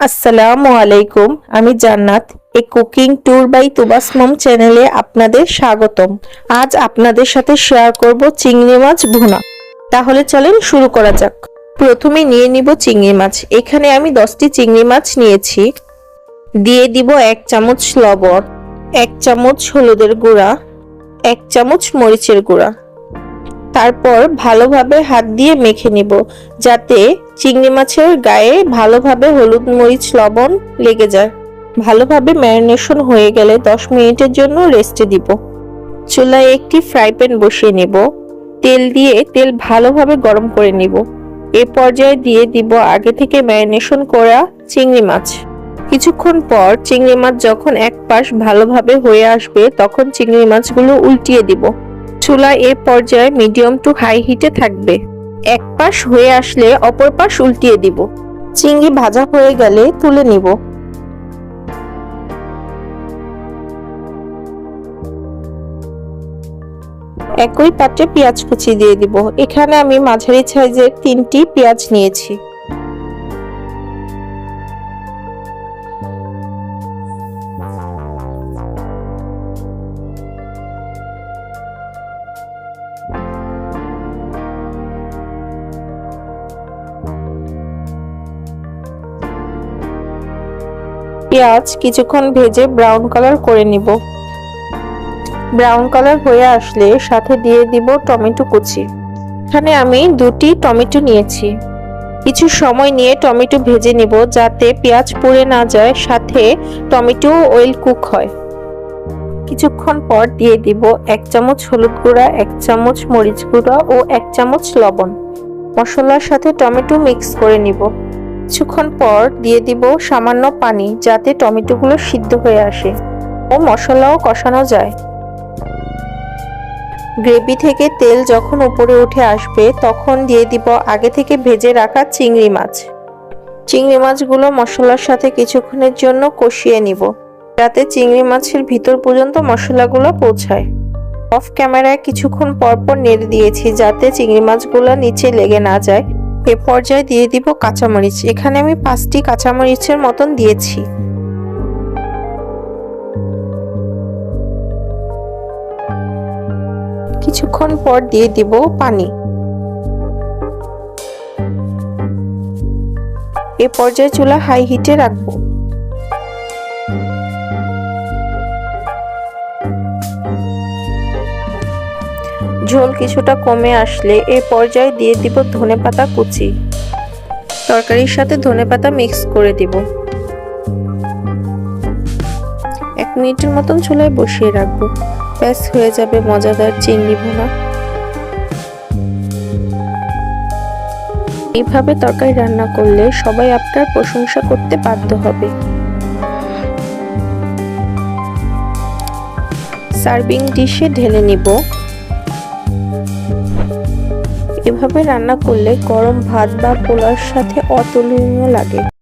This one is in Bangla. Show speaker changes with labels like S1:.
S1: আসসালামু আলাইকুম। আমি Jannat. A cooking tour by Tuba's mom চ্যানেলে আপনাদের স্বাগতম। আজ আপনাদের সাথে শেয়ার করব চিংড়ি মাছ ভুনা। তাহলে চলেন শুরু করা যাক। প্রথমে নিয়ে নিব চিংড়ি মাছ। এখানে আমি দশটি চিংড়ি মাছ নিয়েছি। দিয়ে দিব এক চামচ লবণ, এক চামচ হলুদের গুঁড়া, এক চামচ মরিচের গুঁড়া। তারপর ভালোভাবে হাত দিয়ে মেখে নিব, যাতে চিংড়ি মাছের গায়ে ভালোভাবে হলুদ মরিচ লবণ লেগে যায়। ভালোভাবে ম্যারিনেশন হয়ে গেলে দশ মিনিটের জন্য রেস্টে দিব। চুলায় একটি ফ্রাই প্যান বসিয়ে নেব। তেল দিয়ে তেল ভালোভাবে গরম করে নিব। এ পর্যায়ে দিয়ে দিব আগে থেকে ম্যারিনেশন করা চিংড়ি মাছ। কিছুক্ষণ পর চিংড়ি মাছ যখন এক পাশ ভালোভাবে হয়ে আসবে, তখন চিংড়ি মাছগুলো উল্টিয়ে দিব। চুলা এ পর্যায়ে মিডিয়াম টু হাই হিটে থাকবে। এক পাশ হয়ে আসলে অপর পাশ উল্টিয়ে দিব। চিংড়ি ভাজা হয়ে গেলে তুলে নিব। একই পাত্রে পেঁয়াজ কুচি দিয়ে দিব। এখানে আমি মাঝারি সাইজের তিনটি পেঁয়াজ নিয়েছি। পেঁয়াজ কিছুক্ষণ ভেজে ব্রাউন কালার করে নিব। ব্রাউন কালার হয়ে আসলে সাথে দিয়ে দিব টমেটো কুচি। এখানে আমি দুটি টমেটো নিয়েছি। কিছু সময় নিয়ে টমেটো ভেজে নিব যাতে পেঁয়াজ পুড়ে না যায়, সাথে টমেটো ওয়েল কুক হয়। কিছুক্ষণ পর দিয়ে দিব এক চামচ হলুদ গুঁড়া, এক চামচ মরিচ গুঁড়া ও এক চামচ লবণ। মশলার সাথে টমেটো মিক্স করে নিব। কিছুক্ষণ পর দিয়ে দিব সামান্য পানি যাতে টমেটোগুলো সিদ্ধ হয়ে আসে ও মশলাও কষানো যায়। গ্রেভি থেকে তেল যখন উপরে উঠে আসবে, তখন দিয়ে দিব আগে থেকে ভেজে রাখা চিংড়ি মাছ। চিংড়ি মাছগুলো মশলার সাথে কিছুক্ষণের জন্য কষিয়ে নিব, যাতে চিংড়ি মাছের ভিতর পর্যন্ত মশলাগুলো পৌঁছায়। অফ ক্যামেরায় কিছুক্ষণ পরপর নেড়ে দিয়েছি যাতে চিংড়ি মাছগুলো নিচে লেগে না যায়। এ পর্যায়ে দিয়ে দিব কাঁচামরিচ। এখানে আমি পাঁচটি কাঁচামরিচের মতন দিয়েছি। কিছুক্ষণ পর দিয়ে দিব পানি। এ পর্যায়ে চুলা হাই হিটে রাখব। ঝোল কিছুটা কমে আসলে এ পর্যায়ে দিয়ে দিব ধনেপাতা কুচি। তরকারির সাথে ধনেপাতা মিক্স করে দিব। এক মিনিটের মতন চুলায় বসিয়ে রাখব। ব্যাস, হয়ে যাবে মজাদার চিংড়ি ভুনা। এইভাবে তরকারি রান্না করলে সবাই আপনার প্রশংসা করতে বাধ্য হবে। সার্ভিং ডিশে ঢেলে নিব। এভাবে রান্না করলে গরম ভাত বা পোলার সাথে অতুলনীয় লাগে।